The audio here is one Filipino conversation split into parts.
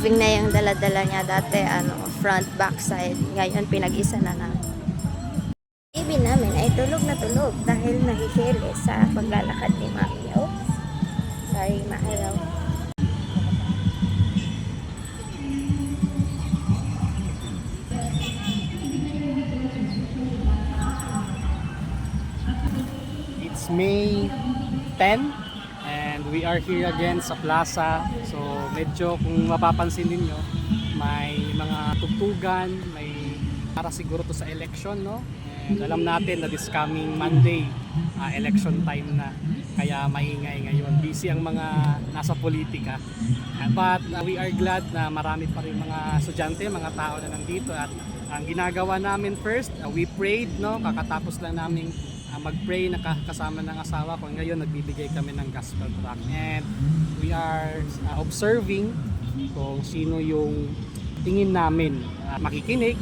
moving na yung dala-dala niya. Dati, ano, front, back side. Ngayon, pinag-isa na na. Baby namin ay tulog na tulog dahil nahihili sa paglalakad ni Mami. Oops. Sorry, maaraw. It's May 10 and we are here again sa plaza. So medyo kung mapapansin ninyo, may mga tugtugan, may para siguro to sa election, no? And alam natin na this coming Monday, ah, election time na. Kaya maingay ngayon. Busy ang mga nasa politika. But ah, we are glad na marami pa rin mga estudyante, mga tao na nandito at ang ginagawa namin first, ah, we prayed, no? Kakatapos lang namin uh, mag-pray na ka- kasama ng asawa ko. Ngayon nagbibigay kami ng gospel tract and we are uh, observing kung sino yung tingin namin uh, makikinig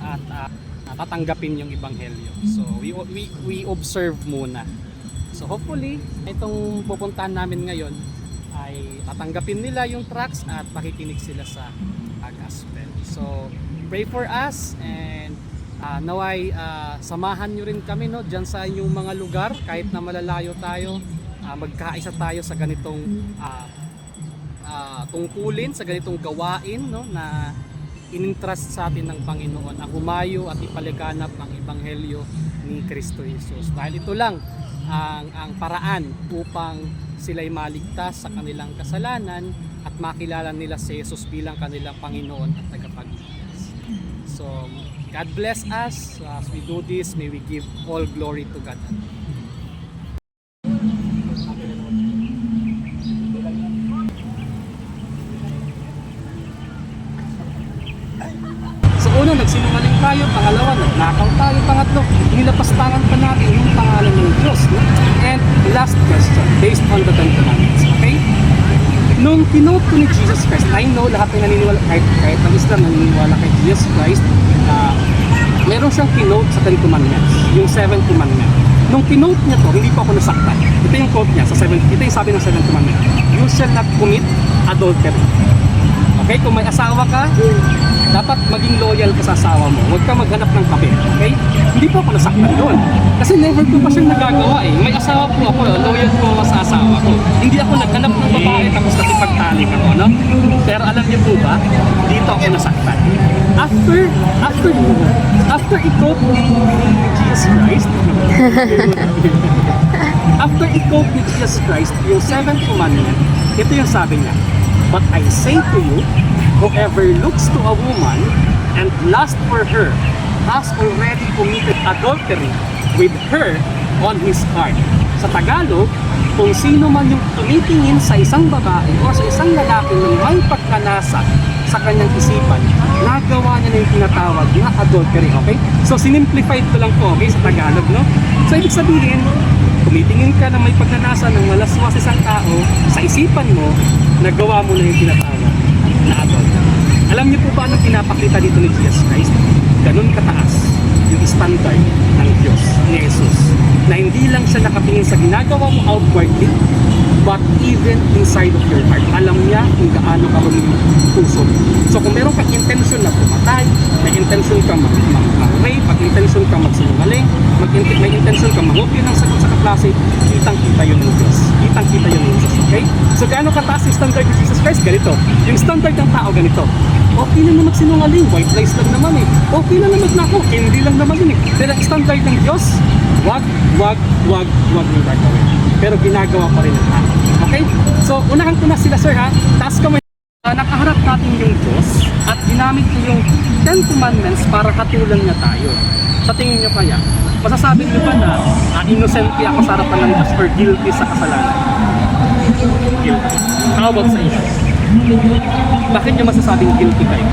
at uh, tatanggapin yung ebanghelyo. So we, we, we observe muna. So hopefully itong pupuntahan namin ngayon ay tatanggapin nila yung tracks at makikinig sila sa uh, gospel. So pray for us and Ah, naway ah, samahan nyo rin kami no diyan sa inyong mga lugar kahit na malalayo tayo ah, magkaisa tayo sa ganitong ah, ah, tungkulin sa ganitong gawain no na inintrust sa atin ng Panginoon ang humayo at ipaliganap ang ebanghelyo ni Kristo Jesus dahil ito lang ang ang paraan upang sila'y maligtas sa kanilang kasalanan at makilala nila si Jesus bilang kanilang Panginoon at tagapagligtas. So, God bless us as we do this. May we give all glory to God. So una, nagsinungaling tayo. Pangalawa, nagnakaw tayo. Pangatlo, nilapastangan pa natin yung pangalan ng Diyos. And last question, based on the Ten Commandments. Kinote ko ni Jesus Christ, I know lahat ng naniniwala, kahit, kahit ang Islam naniniwala kay Jesus Christ, ah, meron siyang kinote sa Ten Commandments, yung Seven Commandments. Nung kinote niya to, hindi pa ako nasaktan. Ito yung quote niya sa Seven, ito yung sabi ng Seven Commandments. You shall not commit adultery. Okay, kung may asawa ka, dapat maging loyal ka sa asawa mo. Huwag ka maghanap ng kape. Okay? Hindi po ako nasaktan doon. Kasi never ko pa siyang nagagawa eh. May asawa po ako, loyal po ako sa asawa ko. Hindi ako naghanap ng babae tapos nakipagtalik ako, no? Pero alam niyo po ba, dito ako nasaktan. After, after, after ni Jesus Christ, after ni Jesus Christ, yung seventh commandment, ito yung sabi niya, But I say to you, whoever looks to a woman and lusts for her has already committed adultery with her on his heart. Sa Tagalog, kung sino man yung tumitingin sa isang babae o sa isang lalaki ng may pagkanasa sa kanyang isipan, nagawa niya na yung tinatawag na adultery, okay? So, sinimplified ko lang po, okay, sa Tagalog, no? So, ibig sabihin, tumitingin ka na may pagnanasa ng malaswa sa isang tao, sa isipan mo, nagawa mo na yung tinatawag na adultery. Alam niyo po ba anong pinapakita dito ni Jesus Christ? Ganun kataas yung standard ng Diyos, ni Jesus. Na hindi lang siya nakatingin sa ginagawa mo outwardly, but even inside of your heart. Alam niya kung gaano ka puso. So kung meron kang intention na pumatay, may intention ka mag mag mag-rape, mag intention ka magsinungaling, mag may intention ka mangopya ng sagot sa kaklase, kitang kita yun ng Diyos. Kitang kita yun ng Jesus. Okay? So gaano kataas yung standard ni Jesus Christ? Ganito. Yung standard ng tao ganito. Okay na na magsinungaling, white lies lang naman eh. Okay na na magnakaw, hindi lang naman yun eh. Pero ang standard ng Diyos, wag, wag, wag, wag yung gagawin. Pero ginagawa pa rin ng tao. Okay? So, unahan ko na sila sir ha. Taas kamay. Uh, nakaharap natin yung Diyos at ginamit ko yung Ten Commandments para katulang niya tayo. Sa tingin niyo kaya, masasabi niyo ba na uh, innocent ako sa harapan ng Diyos or guilty sa kasalanan? Guilty. How about sa inyo? Bakit niyo masasabing guilty kayo?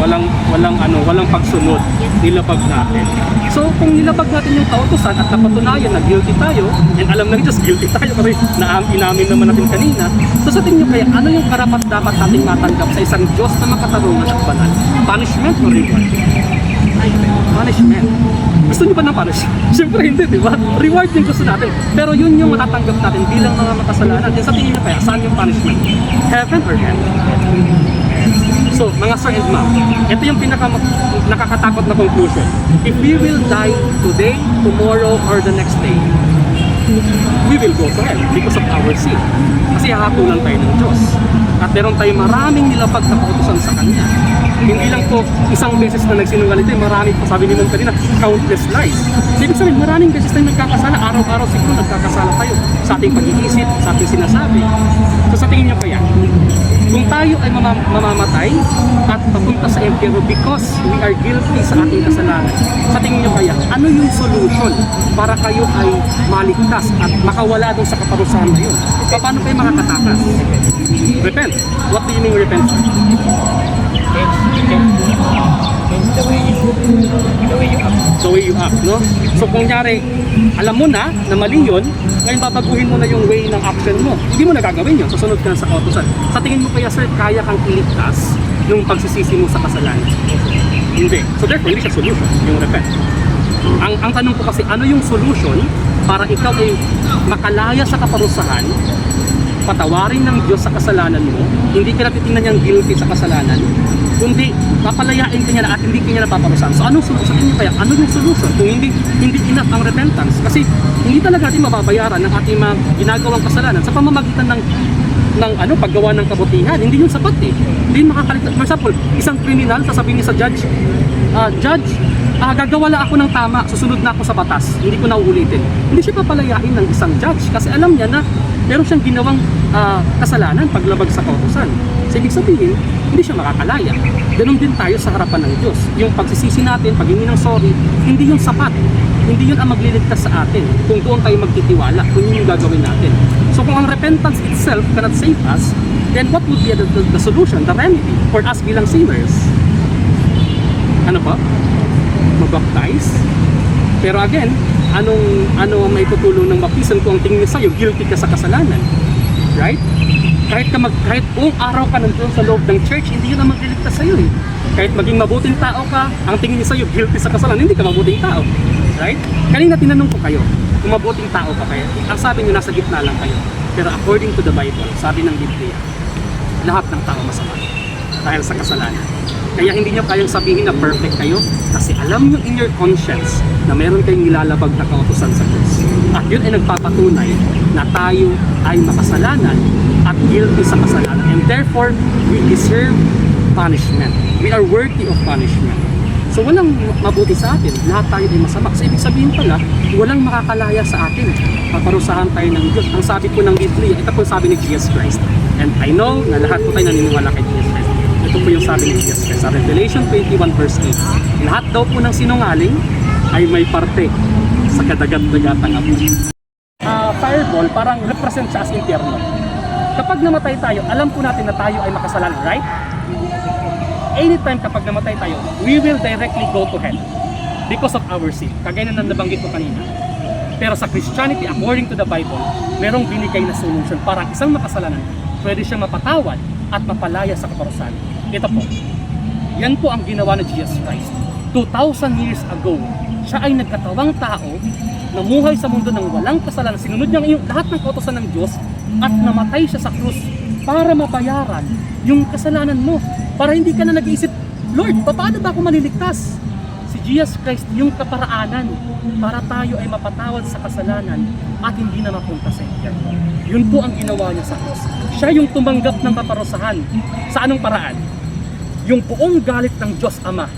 Walang walang ano walang pagsunod nilabag natin so kung nilabag natin yung kautosan at napatunayan na guilty tayo and alam na just guilty tayo kasi naam inamin naman natin kanina so sa tingin nyo kaya ano yung karapat dapat nating matanggap sa isang Diyos na makatarungan at banal punishment or reward punishment Gusto niyo ba ng punish? Siyempre hindi, di ba? Reward yung gusto natin. Pero yun yung matatanggap natin bilang mga makasalanan. Then sa tingin niyo kaya, saan yung punishment? Heaven or hell? So, mga sir and ma'am, ito yung pinaka nakakatakot na conclusion. If we will die today, tomorrow, or the next day, we will go to hell because of our sin. Kasi hahatulan tayo ng Diyos. At meron tayong maraming nilapag na kautusan sa Kanya. Hindi lang po isang beses na nagsinungaling tayo, marami po, sabi ni Mom kanina, countless lies. So, ibig sabihin, maraming beses tayo nagkakasala, araw-araw siguro nagkakasala tayo sa ating pag-iisip, sa ating sinasabi. So sa tingin niyo kaya, kung tayo ay mamam- mamamatay at papunta sa impyerno because we are guilty sa ating kasalanan, sa tingin niyo kaya, ano yung solution para kayo ay maligtas at makawala doon sa kaparusahan na yun? Paano kayo makakatakas? Repent. What do you mean repent? sir? Change the way you, the way you act. The way you act, no? So kung nyari, alam mo na na mali yun, ngayon babaguhin mo na yung way ng action mo. Hindi mo na gagawin yun, susunod ka na sa kautosan. Sa tingin mo kaya sir, kaya kang iligtas nung pagsisisi mo sa kasalanan? Hindi. So therefore, hindi siya solution, yung repent. Ang, ang tanong ko kasi, ano yung solution para ikaw ay makalaya sa kaparusahan, patawarin ng Diyos sa kasalanan mo, hindi ka natitingnan niyang guilty sa kasalanan, kundi papalayain ka niya na at hindi ka niya napaparusahan. So anong solution? Sa inyo kaya, ano yung solution kung hindi, hindi enough ang repentance? Kasi hindi talaga natin mababayaran ng ating mga ginagawang kasalanan sa pamamagitan ng ng ano paggawa ng kabutihan hindi yun sapat eh hindi makakaligtas for example isang kriminal sasabihin niya sa judge ah, judge ah, gagawa lang ako ng tama susunod na ako sa batas hindi ko na uulitin hindi siya papalayain ng isang judge kasi alam niya na meron siyang ginawang ah, kasalanan paglabag sa kautosan so ibig sabihin hindi siya makakalaya. Ganun din tayo sa harapan ng Diyos. Yung pagsisisi natin paghingi ng sorry hindi yun sapat. Hindi yun ang magliligtas sa atin. Kung doon tayo magtitiwala kung yun yung gagawin natin. So kung ang repentance itself cannot save us then what would be the, the, the solution the remedy for us bilang sinners? Ano pa mabaptize pero again anong ano ang may tutulong ng baptism kung ang tingin sa'yo guilty ka sa kasalanan right kahit ka mag, kahit buong araw ka nandun sa loob ng church, hindi yun ang magliligtas sa'yo eh. Kahit maging mabuting tao ka, ang tingin niya sa'yo guilty sa kasalanan, hindi ka mabuting tao. Right? Kanina tinanong ko kayo, kung mabuting tao ka kayo, ang sabi niyo nasa gitna lang kayo. Pero according to the Bible, sabi ng Biblia, lahat ng tao masama dahil sa kasalanan. Kaya hindi niyo kayang sabihin na perfect kayo kasi alam niyo in your conscience na meron kayong nilalabag na kautusan sa Diyos. At yun ay nagpapatunay na tayo ay makasalanan at guilty sa kasalanan. And therefore, we deserve punishment. We are worthy of punishment. So walang mabuti sa atin. Lahat tayo ay masama. So ibig sabihin pala, walang makakalaya sa atin. Paparusahan tayo ng Diyos. Ang sabi po ng Biblia, ito po sabi ni Jesus Christ. And I know na lahat po tayo naniniwala kay Jesus Christ. Ito po yung sabi ni Jesus. Sa Revelation 21 verse 8. Lahat daw po ng sinungaling ay may parte sa kadagat-dagatang apo. Ah, fireball parang represent siya as impyerno. Kapag namatay tayo, alam po natin na tayo ay makasalanan, right? anytime kapag namatay tayo, we will directly go to hell because of our sin. Kagaya na nabanggit ko kanina. Pero sa Christianity, according to the Bible, merong binigay na solution para ang isang makasalanan, pwede siya mapatawad at mapalaya sa kaparusahan. Ito po, yan po ang ginawa ni Jesus Christ. 2,000 years ago, siya ay nagkatawang tao, namuhay sa mundo ng walang kasalanan, sinunod niya yung lahat ng kautosan ng Diyos at namatay siya sa krus para mabayaran yung kasalanan mo. Para hindi ka na nag-iisip, Lord, paano ba ako maliligtas? Si Jesus Christ yung kaparaanan para tayo ay mapatawad sa kasalanan at hindi na mapunta sa impyerno. Yun po ang ginawa niya sa krus. Siya yung tumanggap ng kaparusahan. Sa anong paraan? Yung buong galit ng Diyos Ama,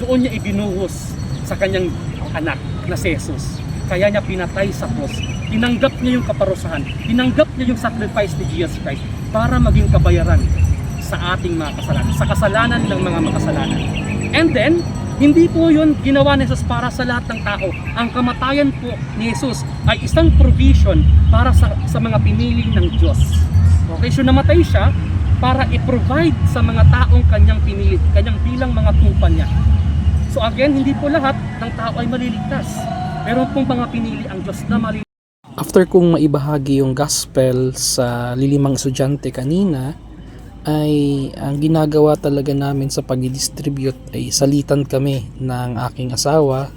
doon niya ibinuhos sa kanyang anak na si Jesus. Kaya niya pinatay sa krus. Tinanggap niya yung kaparusahan. Tinanggap niya yung sacrifice ni Jesus Christ para maging kabayaran sa ating mga kasalanan, sa kasalanan ng mga makasalanan. And then, hindi po yun ginawa ni Jesus para sa lahat ng tao. Ang kamatayan po ni Jesus ay isang provision para sa, sa mga pinili ng Diyos. Okay, so namatay siya para i-provide sa mga taong kanyang pinili, kanyang bilang mga tupa niya. So again, hindi po lahat ng tao ay maliligtas. Meron pong mga pinili ang Diyos na maliligtas. After kong maibahagi yung gospel sa lilimang estudyante kanina, ay ang ginagawa talaga namin sa pag-distribute ay salitan kami ng aking asawa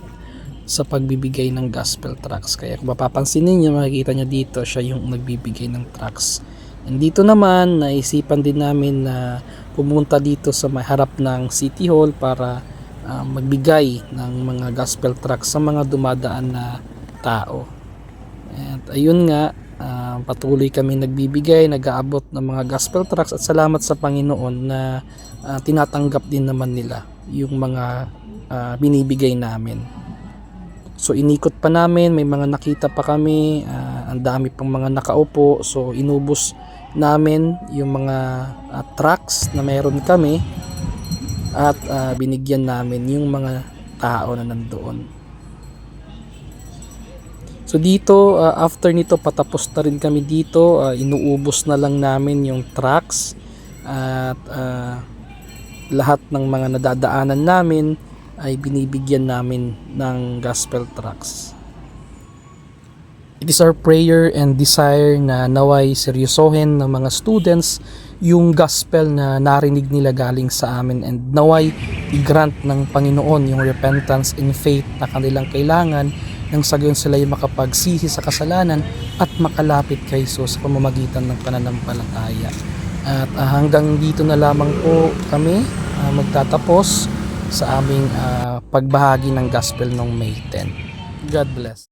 sa pagbibigay ng gospel tracts. Kaya kung mapapansin ninyo, makikita nyo dito, siya yung nagbibigay ng tracts. Dito naman, naisipan din namin na pumunta dito sa may harap ng City Hall para ah, magbigay ng mga gospel tracts sa mga dumadaan na tao. At ayun nga, ah, patuloy kami nagbibigay, nag-aabot ng mga gospel tracts at salamat sa Panginoon na ah, tinatanggap din naman nila yung mga ah, binibigay namin. So inikot pa namin, may mga nakita pa kami, ah, ang dami pang mga nakaupo. So inubos namin yung mga ah, tracks na meron kami at ah, binigyan namin yung mga tao na nandoon. So dito, ah, after nito patapos na rin kami dito, ah, inuubos na lang namin yung tracks at ah, lahat ng mga nadadaanan namin ay binibigyan namin ng gospel tracts. It is our prayer and desire na naway seryosohin ng mga students yung gospel na narinig nila galing sa amin and naway i-grant ng Panginoon yung repentance and faith na kanilang kailangan nang sa gayon sila ay makapagsisi sa kasalanan at makalapit kay Jesus sa pamamagitan ng pananampalataya. At ah, hanggang dito na lamang po kami ah, magtatapos sa aming ah, pagbahagi ng gospel ng May 10. God bless.